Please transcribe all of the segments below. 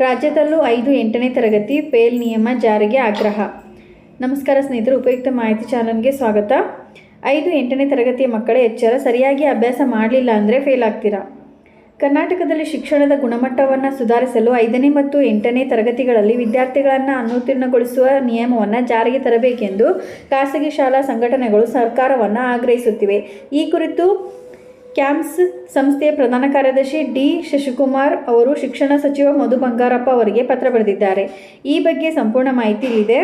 ರಾಜ್ಯದಲ್ಲೂ ಐದು ಎಂಟನೇ ತರಗತಿ ಫೇಲ್ ನಿಯಮ ಜಾರಿಗೆ ಆಗ್ರಹ. ನಮಸ್ಕಾರ ಸ್ನೇಹಿತರು, ಉಪಯುಕ್ತ ಮಾಹಿತಿ ಚಾನಲ್ಗೆ ಸ್ವಾಗತ. ಐದು ಎಂಟನೇ ತರಗತಿಯ ಮಕ್ಕಳ ಎಚ್ಚರ, ಸರಿಯಾಗಿ ಅಭ್ಯಾಸ ಮಾಡಲಿಲ್ಲ ಅಂದರೆ ಫೇಲ್ ಆಗ್ತೀರಾ? ಕರ್ನಾಟಕದಲ್ಲಿ ಶಿಕ್ಷಣದ ಗುಣಮಟ್ಟವನ್ನು ಸುಧಾರಿಸಲು ಐದನೇ ಮತ್ತು ಎಂಟನೇ ತರಗತಿಗಳಲ್ಲಿ ವಿದ್ಯಾರ್ಥಿಗಳನ್ನು ಅನುತ್ತೀರ್ಣಗೊಳಿಸುವ ನಿಯಮವನ್ನು ಜಾರಿಗೆ ತರಬೇಕೆಂದು ಖಾಸಗಿ ಶಾಲಾ ಸಂಘಟನೆಗಳು ಸರ್ಕಾರವನ್ನು ಆಗ್ರಹಿಸುತ್ತಿವೆ. ಈ ಕುರಿತು ಕ್ಯಾಂಪ್ಸ್ ಸಂಸ್ಥೆಯ ಪ್ರಧಾನ ಕಾರ್ಯದರ್ಶಿ ಡಿ ಶಶಿಕುಮಾರ್ ಅವರು ಶಿಕ್ಷಣ ಸಚಿವ ಮಧು ಬಂಗಾರಪ್ಪ ಅವರಿಗೆ ಪತ್ರ ಬರೆದಿದ್ದಾರೆ. ಈ ಬಗ್ಗೆ ಸಂಪೂರ್ಣ ಮಾಹಿತಿ ಇದೆ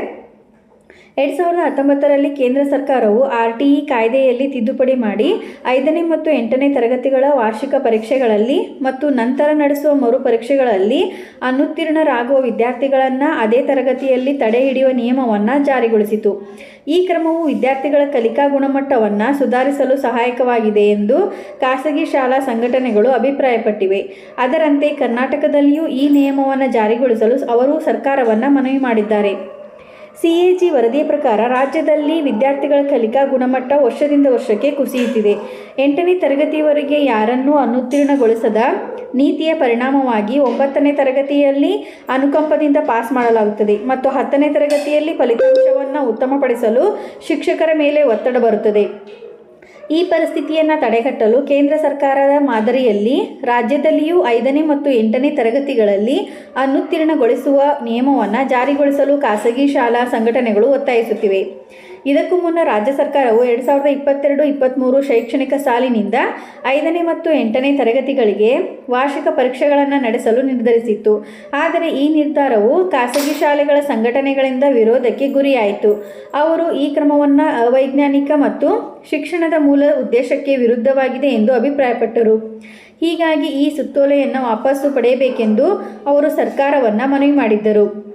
ಎರಡು ಸಾವಿರದ ಹತ್ತೊಂಬತ್ತರಲ್ಲಿ ಕೇಂದ್ರ ಸರ್ಕಾರವು ಆರ್ ಟಿ ಇ ಕಾಯ್ದೆಯಲ್ಲಿ ತಿದ್ದುಪಡಿ ಮಾಡಿ ಐದನೇ ಮತ್ತು ಎಂಟನೇ ತರಗತಿಗಳ ವಾರ್ಷಿಕ ಪರೀಕ್ಷೆಗಳಲ್ಲಿ ಮತ್ತು ನಂತರ ನಡೆಸುವ ಮರು ಪರೀಕ್ಷೆಗಳಲ್ಲಿ ಅನುತ್ತೀರ್ಣರಾಗುವ ವಿದ್ಯಾರ್ಥಿಗಳನ್ನು ಅದೇ ತರಗತಿಯಲ್ಲಿ ತಡೆ ಹಿಡಿಯುವ ನಿಯಮವನ್ನು ಜಾರಿಗೊಳಿಸಿತು. ಈ ಕ್ರಮವು ವಿದ್ಯಾರ್ಥಿಗಳ ಕಲಿಕಾ ಗುಣಮಟ್ಟವನ್ನು ಸುಧಾರಿಸಲು ಸಹಾಯಕವಾಗಿದೆ ಎಂದು ಖಾಸಗಿ ಶಾಲಾ ಸಂಘಟನೆಗಳು ಅಭಿಪ್ರಾಯಪಟ್ಟಿವೆ. ಅದರಂತೆ ಕರ್ನಾಟಕದಲ್ಲಿಯೂ ಈ ನಿಯಮವನ್ನು ಜಾರಿಗೊಳಿಸಲು ಅವರು ಸರ್ಕಾರವನ್ನು ಮನವಿ ಮಾಡಿದ್ದಾರೆ. ಸಿಎಜಿ ವರದಿಯ ಪ್ರಕಾರ ರಾಜ್ಯದಲ್ಲಿ ವಿದ್ಯಾರ್ಥಿಗಳ ಕಲಿಕಾ ಗುಣಮಟ್ಟ ವರ್ಷದಿಂದ ವರ್ಷಕ್ಕೆ ಕುಸಿಯುತ್ತಿದೆ. ಎಂಟನೇ ತರಗತಿಯವರೆಗೆ ಯಾರನ್ನೂ ಅನುತ್ತೀರ್ಣಗೊಳಿಸದ ನೀತಿಯ ಪರಿಣಾಮವಾಗಿ ಒಂಬತ್ತನೇ ತರಗತಿಯಲ್ಲಿ ಅನುಕಂಪದಿಂದ ಪಾಸ್ ಮಾಡಲಾಗುತ್ತದೆ ಮತ್ತು ಹತ್ತನೇ ತರಗತಿಯಲ್ಲಿ ಫಲಿತಾಂಶವನ್ನು ಉತ್ತಮಪಡಿಸಲು ಶಿಕ್ಷಕರ ಮೇಲೆ ಒತ್ತಡ ಬರುತ್ತದೆ. ಈ ಪರಿಸ್ಥಿತಿಯನ್ನು ತಡೆಗಟ್ಟಲು ಕೇಂದ್ರ ಸರ್ಕಾರದ ಮಾದರಿಯಲ್ಲಿ ರಾಜ್ಯದಲ್ಲಿಯೂ ಐದನೇ ಮತ್ತು ಎಂಟನೇ ತರಗತಿಗಳಲ್ಲಿ ಅನುತ್ತೀರ್ಣಗೊಳಿಸುವ ನಿಯಮವನ್ನು ಜಾರಿಗೊಳಿಸಲು ಖಾಸಗಿ ಶಾಲಾ ಸಂಘಟನೆಗಳು ಒತ್ತಾಯಿಸುತ್ತಿವೆ. ಇದಕ್ಕೂ ಮುನ್ನ ರಾಜ್ಯ ಸರ್ಕಾರವು ಎರಡು ಸಾವಿರದ ಇಪ್ಪತ್ತೆರಡು ಇಪ್ಪತ್ತ್ಮೂರು ಶೈಕ್ಷಣಿಕ ಸಾಲಿನಿಂದ ಐದನೇ ಮತ್ತು ಎಂಟನೇ ತರಗತಿಗಳಿಗೆ ವಾರ್ಷಿಕ ಪರೀಕ್ಷೆಗಳನ್ನು ನಡೆಸಲು ನಿರ್ಧರಿಸಿತ್ತು. ಆದರೆ ಈ ನಿರ್ಧಾರವು ಖಾಸಗಿ ಶಾಲೆಗಳ ಸಂಘಟನೆಗಳಿಂದ ವಿರೋಧಕ್ಕೆ ಗುರಿಯಾಯಿತು. ಅವರು ಈ ಕ್ರಮವನ್ನು ಅವೈಜ್ಞಾನಿಕ ಮತ್ತು ಶಿಕ್ಷಣದ ಮೂಲ ಉದ್ದೇಶಕ್ಕೆ ವಿರುದ್ಧವಾಗಿದೆ ಎಂದು ಅಭಿಪ್ರಾಯಪಟ್ಟರು. ಹೀಗಾಗಿ ಈ ಸುತ್ತೋಲೆಯನ್ನು ವಾಪಸ್ಸು ಪಡೆಯಬೇಕೆಂದು ಅವರು ಸರ್ಕಾರವನ್ನು ಮನವಿ ಮಾಡಿದ್ದರು.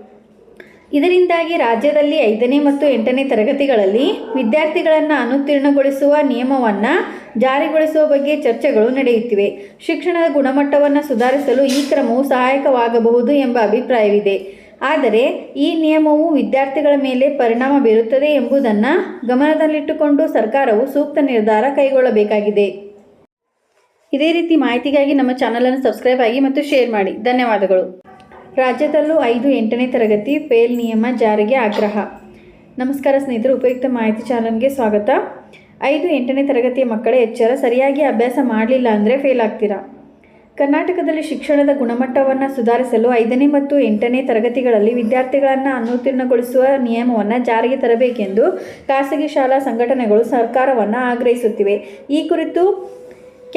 ಇದರಿಂದಾಗಿ ರಾಜ್ಯದಲ್ಲಿ ಐದನೇ ಮತ್ತು ಎಂಟನೇ ತರಗತಿಗಳಲ್ಲಿ ವಿದ್ಯಾರ್ಥಿಗಳನ್ನು ಅನುತ್ತೀರ್ಣಗೊಳಿಸುವ ನಿಯಮವನ್ನು ಜಾರಿಗೊಳಿಸುವ ಬಗ್ಗೆ ಚರ್ಚೆಗಳು ನಡೆಯುತ್ತಿವೆ. ಶಿಕ್ಷಣದ ಗುಣಮಟ್ಟವನ್ನು ಸುಧಾರಿಸಲು ಈ ಕ್ರಮವು ಸಹಾಯಕವಾಗಬಹುದು ಎಂಬ ಅಭಿಪ್ರಾಯವಿದೆ. ಆದರೆ ಈ ನಿಯಮವು ವಿದ್ಯಾರ್ಥಿಗಳ ಮೇಲೆ ಪರಿಣಾಮ ಬೀರುತ್ತದೆ ಎಂಬುದನ್ನು ಗಮನದಲ್ಲಿಟ್ಟುಕೊಂಡು ಸರ್ಕಾರವು ಸೂಕ್ತ ನಿರ್ಧಾರ ಕೈಗೊಳ್ಳಬೇಕಾಗಿದೆ. ಇದೇ ರೀತಿ ಮಾಹಿತಿಗಾಗಿ ನಮ್ಮ ಚಾನಲನ್ನು ಸಬ್ಸ್ಕ್ರೈಬ್ ಆಗಿ ಮತ್ತು ಶೇರ್ ಮಾಡಿ. ಧನ್ಯವಾದಗಳು. ರಾಜ್ಯದಲ್ಲೂ ಐದು ಎಂಟನೇ ತರಗತಿ ಫೇಲ್ ನಿಯಮ ಜಾರಿಗೆ ಆಗ್ರಹ. ನಮಸ್ಕಾರ ಸ್ನೇಹಿತರು, ಉಪಯುಕ್ತ ಮಾಹಿತಿ ಚಾನಲ್ಗೆ ಸ್ವಾಗತ. ಐದು ಎಂಟನೇ ತರಗತಿಯ ಮಕ್ಕಳ ಎಚ್ಚರ, ಸರಿಯಾಗಿ ಅಭ್ಯಾಸ ಮಾಡಲಿಲ್ಲ ಅಂದರೆ ಫೇಲ್ ಆಗ್ತೀರಾ? ಕರ್ನಾಟಕದಲ್ಲಿ ಶಿಕ್ಷಣದ ಗುಣಮಟ್ಟವನ್ನು ಸುಧಾರಿಸಲು ಐದನೇ ಮತ್ತು ಎಂಟನೇ ತರಗತಿಗಳಲ್ಲಿ ವಿದ್ಯಾರ್ಥಿಗಳನ್ನು ಅನುತ್ತೀರ್ಣಗೊಳಿಸುವ ನಿಯಮವನ್ನು ಜಾರಿಗೆ ತರಬೇಕೆಂದು ಖಾಸಗಿ ಶಾಲಾ ಸಂಘಟನೆಗಳು ಸರ್ಕಾರವನ್ನು ಆಗ್ರಹಿಸುತ್ತಿವೆ. ಈ ಕುರಿತು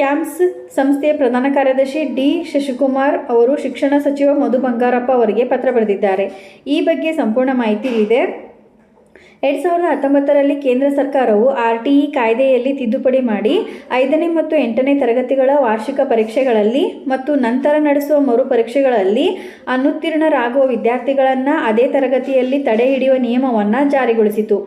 ಕ್ಯಾಂಪ್ಸ್ ಸಂಸ್ಥೆಯ ಪ್ರಧಾನ ಕಾರ್ಯದರ್ಶಿ ಡಿ. ಶಶಿಕುಮಾರ್ ಅವರು ಶಿಕ್ಷಣ ಸಚಿವ ಮಧು ಬಂಗಾರಪ್ಪ ಅವರಿಗೆ ಪತ್ರ ಬರೆದಿದ್ದಾರೆ. ಈ ಬಗ್ಗೆ ಸಂಪೂರ್ಣ ಮಾಹಿತಿ ಇದೆ ಎರಡು ಸಾವಿರದ ಹತ್ತೊಂಬತ್ತರಲ್ಲಿ ಕೇಂದ್ರ ಸರ್ಕಾರವು ಆರ್ ಟಿ ಇ ಕಾಯ್ದೆಯಲ್ಲಿ ತಿದ್ದುಪಡಿ ಮಾಡಿ ಐದನೇ ಮತ್ತು ಎಂಟನೇ ತರಗತಿಗಳ ವಾರ್ಷಿಕ ಪರೀಕ್ಷೆಗಳಲ್ಲಿ ಮತ್ತು ನಂತರ ನಡೆಸುವ ಮರು ಪರೀಕ್ಷೆಗಳಲ್ಲಿ ಅನುತ್ತೀರ್ಣರಾಗುವ ವಿದ್ಯಾರ್ಥಿಗಳನ್ನು ಅದೇ ತರಗತಿಯಲ್ಲಿ ತಡೆ ಹಿಡಿಯುವ ನಿಯಮವನ್ನು ಜಾರಿಗೊಳಿಸಿತು.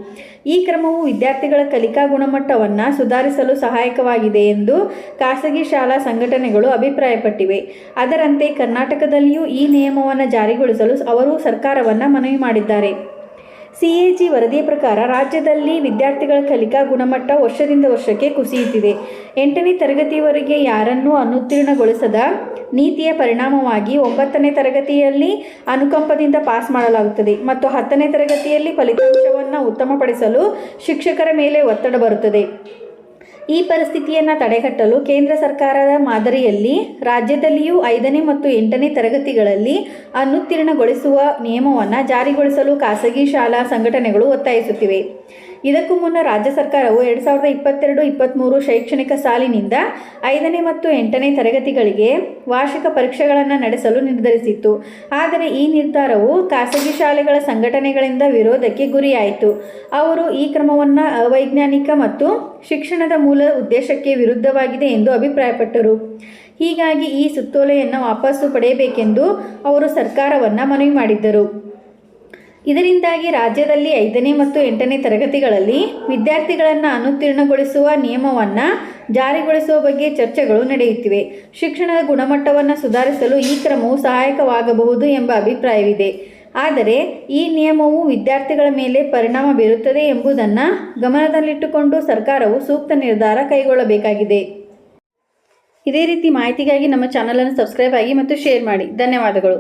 ಈ ಕ್ರಮವು ವಿದ್ಯಾರ್ಥಿಗಳ ಕಲಿಕಾ ಗುಣಮಟ್ಟವನ್ನು ಸುಧಾರಿಸಲು ಸಹಾಯಕವಾಗಿದೆ ಎಂದು ಖಾಸಗಿ ಶಾಲಾ ಸಂಘಟನೆಗಳು ಅಭಿಪ್ರಾಯಪಟ್ಟಿವೆ. ಅದರಂತೆ ಕರ್ನಾಟಕದಲ್ಲಿಯೂ ಈ ನಿಯಮವನ್ನು ಜಾರಿಗೊಳಿಸಲು ಅವರು ಸರ್ಕಾರವನ್ನು ಮನವಿ ಮಾಡಿದ್ದಾರೆ. ಸಿಎಜಿ ವರದಿಯ ಪ್ರಕಾರ ರಾಜ್ಯದಲ್ಲಿ ವಿದ್ಯಾರ್ಥಿಗಳ ಕಲಿಕಾ ಗುಣಮಟ್ಟ ವರ್ಷದಿಂದ ವರ್ಷಕ್ಕೆ ಕುಸಿಯುತ್ತಿದೆ. ಎಂಟನೇ ತರಗತಿಯವರೆಗೆ ಯಾರನ್ನೂ ಅನುತ್ತೀರ್ಣಗೊಳಿಸದ ನೀತಿಯ ಪರಿಣಾಮವಾಗಿ ಒಂಬತ್ತನೇ ತರಗತಿಯಲ್ಲಿ ಅನುಕಂಪದಿಂದ ಪಾಸ್ ಮಾಡಲಾಗುತ್ತದೆ ಮತ್ತು ಹತ್ತನೇ ತರಗತಿಯಲ್ಲಿ ಫಲಿತಾಂಶವನ್ನು ಉತ್ತಮಪಡಿಸಲು ಶಿಕ್ಷಕರ ಮೇಲೆ ಒತ್ತಡ ಬರುತ್ತದೆ. ಈ ಪರಿಸ್ಥಿತಿಯನ್ನು ತಡೆಗಟ್ಟಲು ಕೇಂದ್ರ ಸರ್ಕಾರದ ಮಾದರಿಯಲ್ಲಿ ರಾಜ್ಯದಲ್ಲಿಯೂ ಐದನೇ ಮತ್ತು ಎಂಟನೇ ತರಗತಿಗಳಲ್ಲಿ ಅನುತ್ತೀರ್ಣಗೊಳಿಸುವ ನಿಯಮವನ್ನು ಜಾರಿಗೊಳಿಸಲು ಖಾಸಗಿ ಶಾಲಾ ಸಂಘಟನೆಗಳು ಒತ್ತಾಯಿಸುತ್ತಿವೆ. ಇದಕ್ಕೂ ಮುನ್ನ ರಾಜ್ಯ ಸರ್ಕಾರವು ಎರಡು ಸಾವಿರದ ಇಪ್ಪತ್ತೆರಡು ಇಪ್ಪತ್ತ್ಮೂರು ಶೈಕ್ಷಣಿಕ ಸಾಲಿನಿಂದ ಐದನೇ ಮತ್ತು ಎಂಟನೇ ತರಗತಿಗಳಿಗೆ ವಾರ್ಷಿಕ ಪರೀಕ್ಷೆಗಳನ್ನು ನಡೆಸಲು ನಿರ್ಧರಿಸಿತ್ತು. ಆದರೆ ಈ ನಿರ್ಧಾರವು ಖಾಸಗಿ ಶಾಲೆಗಳ ಸಂಘಟನೆಗಳಿಂದ ವಿರೋಧಕ್ಕೆ ಗುರಿಯಾಯಿತು. ಅವರು ಈ ಕ್ರಮವನ್ನು ಅವೈಜ್ಞಾನಿಕ ಮತ್ತು ಶಿಕ್ಷಣದ ಮೂಲ ಉದ್ದೇಶಕ್ಕೆ ವಿರುದ್ಧವಾಗಿದೆ ಎಂದು ಅಭಿಪ್ರಾಯಪಟ್ಟರು. ಹೀಗಾಗಿ ಈ ಸುತ್ತೋಲೆಯನ್ನು ವಾಪಸ್ಸು ಪಡೆಯಬೇಕೆಂದು ಅವರು ಸರ್ಕಾರವನ್ನು ಮನವಿ ಮಾಡಿದ್ದರು. ಇದರಿಂದಾಗಿ ರಾಜ್ಯದಲ್ಲಿ ಐದನೇ ಮತ್ತು ಎಂಟನೇ ತರಗತಿಗಳಲ್ಲಿ ವಿದ್ಯಾರ್ಥಿಗಳನ್ನು ಅನುತ್ತೀರ್ಣಗೊಳಿಸುವ ನಿಯಮವನ್ನು ಜಾರಿಗೊಳಿಸುವ ಬಗ್ಗೆ ಚರ್ಚೆಗಳು ನಡೆಯುತ್ತಿವೆ. ಶಿಕ್ಷಣದ ಗುಣಮಟ್ಟವನ್ನು ಸುಧಾರಿಸಲು ಈ ಕ್ರಮವು ಸಹಾಯಕವಾಗಬಹುದು ಎಂಬ ಅಭಿಪ್ರಾಯವಿದೆ. ಆದರೆ ಈ ನಿಯಮವು ವಿದ್ಯಾರ್ಥಿಗಳ ಮೇಲೆ ಪರಿಣಾಮ ಬೀರುತ್ತದೆ ಎಂಬುದನ್ನು ಗಮನದಲ್ಲಿಟ್ಟುಕೊಂಡು ಸರ್ಕಾರವು ಸೂಕ್ತ ನಿರ್ಧಾರ ಕೈಗೊಳ್ಳಬೇಕಾಗಿದೆ. ಇದೇ ರೀತಿ ಮಾಹಿತಿಗಾಗಿ ನಮ್ಮ ಚಾನಲನ್ನು ಸಬ್ಸ್ಕ್ರೈಬ್ ಆಗಿ ಮತ್ತು ಶೇರ್ ಮಾಡಿ. ಧನ್ಯವಾದಗಳು.